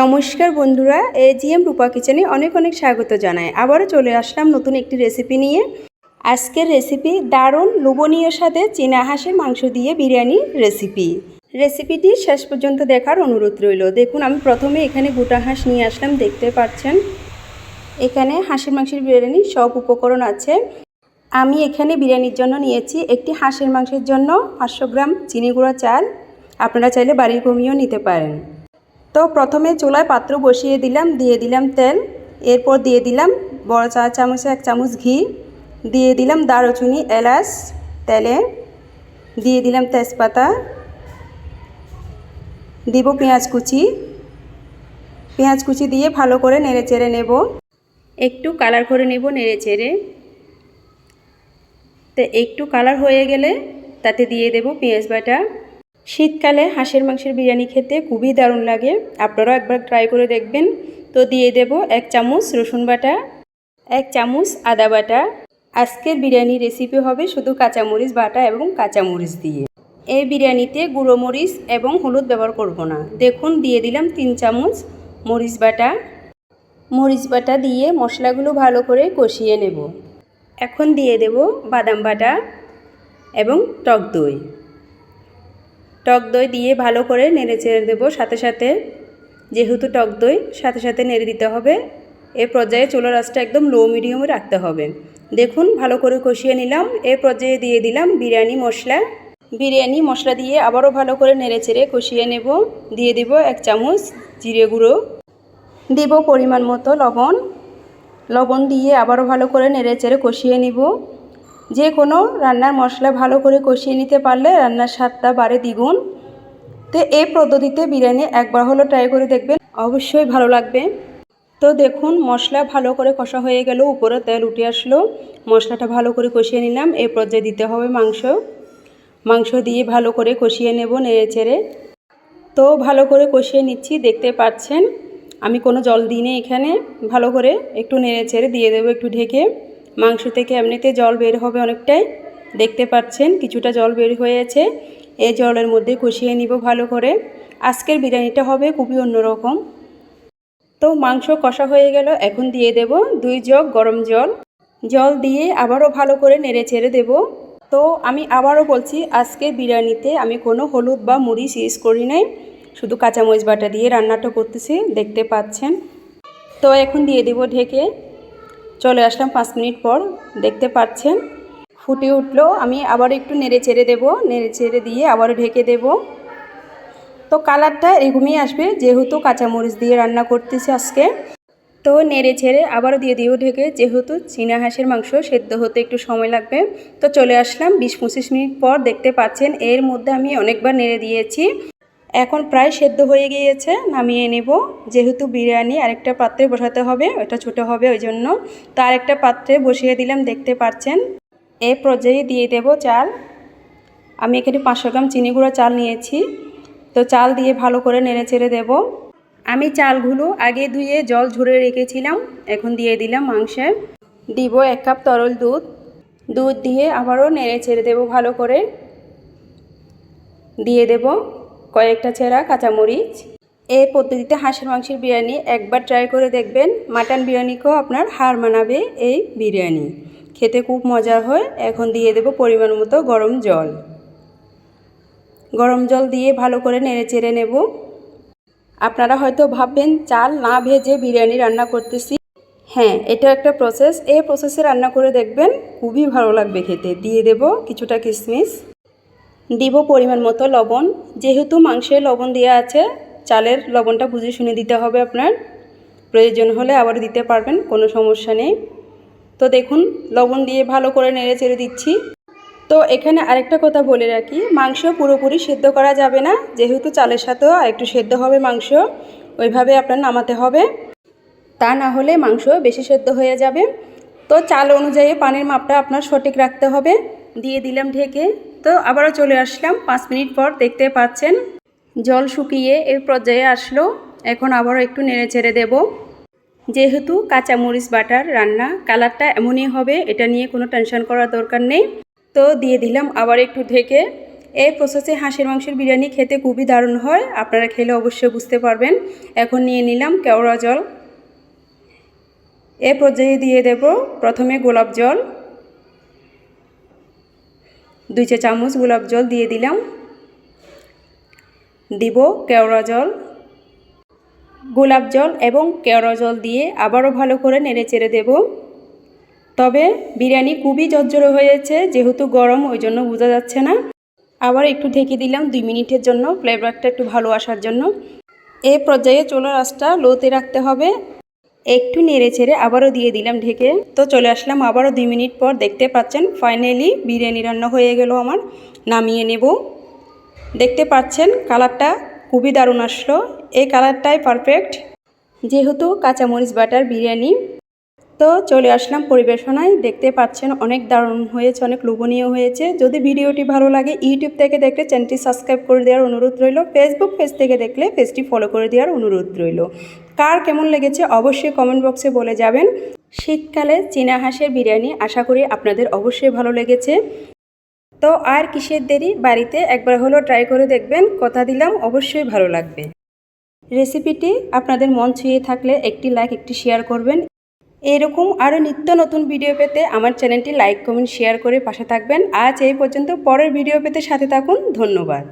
নমস্কার বন্ধুরা এ G M রূপা কিচেনে অনেক অনেক স্বাগত জানাই। আবারও চলে আসলাম নতুন একটি রেসিপি নিয়ে। আজকের রেসিপি দারুণ লোভনীয় সাথে চীনা হাঁসের মাংস দিয়ে বিরিয়ানি রেসিপি রেসিপিটি শেষ পর্যন্ত দেখার অনুরোধ রইল। দেখুন, আমি প্রথমে এখানে গোটা হাঁস নিয়ে আসলাম, দেখতে পাচ্ছেন। এখানে হাঁসের মাংসের বিরিয়ানি সব উপকরণ আছে। আমি এখানে বিরিয়ানির জন্য নিয়েছি একটি হাঁসের মাংসের জন্য পাঁচশো গ্রাম চিনি গুঁড়া চাল। আপনারা চাইলে বাড়ির কমিয়েও নিতে পারেন। তো প্রথমে চুলায় পাত্র বসিয়ে দিলাম, দিয়ে দিলাম তেল, এরপর দিয়ে দিলাম বড় চা চামচে এক চামচ ঘি, দিয়ে দিলাম দারুচিনি, এলাচ, তেলে, দিয়ে দিলাম তেজপাতা, দিব পেঁয়াজ কুচি পেঁয়াজ কুচি দিয়ে ভালো করে নেড়ে চেড়ে নেব। একটু কালার করে নেব নেড়ে চেড়ে। তো একটু কালার হয়ে গেলে তাতে দিয়ে দেব পেঁয়াজ বাটা। শীতকালে হাঁসের মাংসের বিরিয়ানি খেতে খুবই দারুণ লাগে। আপনারাও একবার ট্রাই করে দেখবেন। তো দিয়ে দেব এক চামচ রসুন বাটা, এক চামচ আদা বাটা। আজকের বিরিয়ানি রেসিপি হবে শুধু কাঁচামরিচ বাটা এবং কাঁচামরিচ দিয়ে। এই বিরিয়ানিতে গুঁড়ো মরিচ এবং হলুদ ব্যবহার করব না। দেখুন, দিয়ে দিলাম তিন চামচ মরিচ বাটা। মরিচ বাটা দিয়ে মশলাগুলো ভালো করে কষিয়ে নেব। এখন দিয়ে দেব বাদাম বাটা এবং টক দই। টক দই দিয়ে ভালো করে নেড়ে চেড়ে দেবো সাথে সাথে। যেহেতু টক দই, সাথে সাথে নেড়ে দিতে হবে। এ পর্যায়ে চুলার আঁচটা একদম লো মিডিয়ামে রাখতে হবে। দেখুন, ভালো করে কষিয়ে নিলাম। এ পর্যায়ে দিয়ে দিলাম বিরিয়ানি মশলা। বিরিয়ানি মশলা দিয়ে আবারও ভালো করে নেড়ে চেড়ে কষিয়ে নেব। দিয়ে দিব এক চামচ জিরে গুঁড়ো। দিব পরিমাণ মতো লবণ। লবণ দিয়ে আবারও ভালো করে নেড়ে চেড়ে কষিয়ে নিব। যে কোনো রান্নার মশলা ভালো করে কষিয়ে নিতে পারলে রান্নার স্বাদটা বাড়ে দ্বিগুণ। তো এই পদ্ধতিতে বিরিয়ানি একবার হলো ট্রাই করে দেখবেন, অবশ্যই ভালো লাগবে। তো দেখুন, মশলা ভালো করে কষা হয়ে গেল, উপরে তেল উঠে আসলো। মশলাটা ভালো করে কষিয়ে নিলাম এই পর্যায়ে দিতে হবে মাংস। মাংস দিয়ে ভালো করে কষিয়ে নেব নেড়ে চেড়ে। তো ভালো করে কষিয়ে নিচ্ছি, দেখতে পাচ্ছেন, আমি কোনো জল দিই এখানে। ভালো করে একটু নেড়ে চেড়ে দিয়ে দেবো একটু ঢেকে। মাংস থেকে এমনিতে জল বের হবে অনেকটাই। দেখতে পাচ্ছেন কিছুটা জল বের হয়েছে। এই জলের মধ্যে কষিয়ে নিব ভালো করে। আজকের বিরিয়ানিটা হবে খুবই অন্যরকম। তো মাংস কষা হয়ে গেল, এখন দিয়ে দেব দুই জগ গরম জল। জল দিয়ে আবারও ভালো করে নেড়ে ছেড়ে দেব। তো আমি আবারও বলছি আজকে বিরিয়ানিতে আমি কোনো হলুদ বা মরিচ ইউজ করি নাই। শুধু কাঁচামরিচ বাটা দিয়ে রান্নাটা করতেছি, দেখতে পাচ্ছেন। তো এখন দিয়ে দেব ঢেকে। চলে আসলাম পাঁচ মিনিট পর, দেখতে পাচ্ছেন। ফুটে উঠল, আমি আবার একটু নেড়ে চেড়ে দেবো, নেড়ে চেড়ে দিয়ে আবার ঢেকে দেব। তো কালারটা এরকমই আসবে, যেহেতু কাঁচামরিচ দিয়ে রান্না করতেছি আজকে। তো নেড়ে ছেড়ে আবারও দিয়ে দিয়েও ঢেকে, যেহেতু চীনা হাঁসের মাংস সেদ্ধ হতে একটু সময় লাগবে। তো চলে আসলাম বিশ পঁচিশ মিনিট পর, দেখতে পাচ্ছেন এর মধ্যে আমি অনেকবার নেড়ে দিয়েছি। এখন প্রায় সেদ্ধ হয়ে গিয়েছে, নামিয়ে নেব। যেহেতু বিরিয়ানি আরেকটা পাত্রে বসাতে হবে, ওটা ছোট হবে ওই জন্য তো আরেকটা পাত্রে বসিয়ে দিলাম, দেখতে পাচ্ছেন। এ পর্যায়ে দিয়ে দেব চাল। আমি এখানে পাঁচশো গ্রাম চিনি গুঁড়া চাল নিয়েছি। তো চাল দিয়ে ভালো করে নেড়ে ছেড়ে দেব। আমি চালগুলো আগে ধুয়ে জল ঝরে রেখেছিলাম, এখন দিয়ে দিলাম মাংসে। দিব এক কাপ তরল দুধ। দুধ দিয়ে আবারও নেড়ে ছেড়ে দেবো ভালো করে। দিয়ে দেব। কয়েকটা ছেঁড়া কাঁচামরিচ। এই পদ্ধতিতে হাঁসের মাংসের বিরিয়ানি একবার ট্রাই করে দেখবেন মাটন বিরিয়ানিকেও আপনার হার মানাবে এই বিরিয়ানি। খেতে খুব মজার হয়। এখন দিয়ে দেব পরিমাণ মতো গরম জল। গরম জল দিয়ে ভালো করে নেড়ে চেড়ে নেব। আপনারা হয়তো ভাববেন, চাল না ভেজে বিরিয়ানি রান্না করতেছি। হ্যাঁ এটা একটা প্রসেস এই প্রসেসে রান্না করে দেখবেন, খুবই ভালো লাগবে খেতে। দিয়ে দেব কিছুটা কিশমিশ দিব পরিমাণ মতো লবণ। যেহেতু মাংসে লবণ দেওয়া আছে, চালের লবণটা বুঝে শুনে দিতে হবে আপনার। প্রয়োজন হলে আবার দিতে পারবেন, কোনো সমস্যা নেই। তো দেখুন, লবণ দিয়ে ভালো করে নেড়ে চেড়ে দিচ্ছি। তো এখানে আরেকটা কথা বলে রাখি, মাংস পুরোপুরি সেদ্ধ করা যাবে না। যেহেতু চালের সাথেও আরেকটু সেদ্ধ হবে মাংস, ওইভাবে আপনার নামাতে হবে। তা না হলে মাংস বেশি সেদ্ধ হয়ে যাবে। তো চাল অনুযায়ী পানির মাপটা আপনার সঠিক রাখতে হবে। দিয়ে দিলাম ঢেকে। তো আবারও চলে আসলাম, পাঁচ মিনিট পর দেখতে পাচ্ছেন। জল শুকিয়ে এই পর্যায়ে আসলো, এখন আবারও একটু নেড়ে ছেড়ে দেব। যেহেতু কাঁচা কাঁচামরিচ বাটার রান্না, কালারটা এমনই হবে, এটা নিয়ে কোনো টেনশন করার দরকার নেই। তো দিয়ে দিলাম আবার একটু ঢেকে। এই প্রসেসে হাঁসের মাংসের বিরিয়ানি খেতে খুবই দারুণ হয়, আপনারা খেলে অবশ্যই বুঝতে পারবেন। এখন নিয়ে নিলাম কেওড়া জল। এ পর্যায়ে দিয়ে দেব প্রথমে গোলাপ জল। দুই চা চামচ গোলাপ জল দিয়ে দিলাম। দিব কেওড়া জল। গোলাপ জল এবং কেওড়া জল দিয়ে আবারও ভালো করে নেড়ে চেড়ে দেব। তবে বিরিয়ানি খুবই জর্জরে হয়েছে, যেহেতু গরম, ওই জন্য বোঝা যাচ্ছে না। আবার একটু ঢেকে দিলাম দুই মিনিটের জন্য ফ্লেভারটা একটু ভালো আসার জন্য। এ পর্যায়ে চুলার আঁচটা লোতে রাখতে হবে। একটু নেড়ে ছেড়ে আবারও দিয়ে দিলাম ঢেকে। তো চলে আসলাম আবারও দুই মিনিট পর দেখতে পাচ্ছেন ফাইনালি বিরিয়ানি রান্না হয়ে গেল আমার, নামিয়ে নেব। দেখতে পাচ্ছেন কালারটা খুবই দারুণ আসলো, এই কালারটাই পারফেক্ট যেহেতু কাঁচামরিচ বাটার বিরিয়ানি। তো চলে আসলাম পরিবেশনায়, দেখতে পাচ্ছেন অনেক দারুণ হয়েছে, অনেক লোভনীয় হয়েছে। যদি ভিডিওটি ভালো লাগে ইউটিউব থেকে দেখলে চ্যানেলটি সাবস্ক্রাইব করে দেওয়ার অনুরোধ রইল ফেসবুক পেজ থেকে দেখলে পেজটি ফলো করে দেওয়ার অনুরোধ রইল। কার কেমন লেগেছে অবশ্যই কমেন্ট বক্সে বলে যাবেন। শীতকালে চীনা হাঁসের বিরিয়ানি আশা করি আপনাদের অবশ্যই ভালো লেগেছে। তো আর কিসের দেরি? বাড়িতে একবার হলো ট্রাই করে দেখবেন, কথা দিলাম, অবশ্যই ভালো লাগবে। রেসিপিটি আপনাদের মন ছুঁয়ে থাকলে একটি লাইক একটি শেয়ার করবেন। এরকম আরও নিত্য নতুন ভিডিও পেতে আমার চ্যানেলটি লাইক কমেন্ট শেয়ার করে পাশে থাকবেন। আজ এই পর্যন্ত, পরের ভিডিও পেতে সাথে থাকুন। ধন্যবাদ।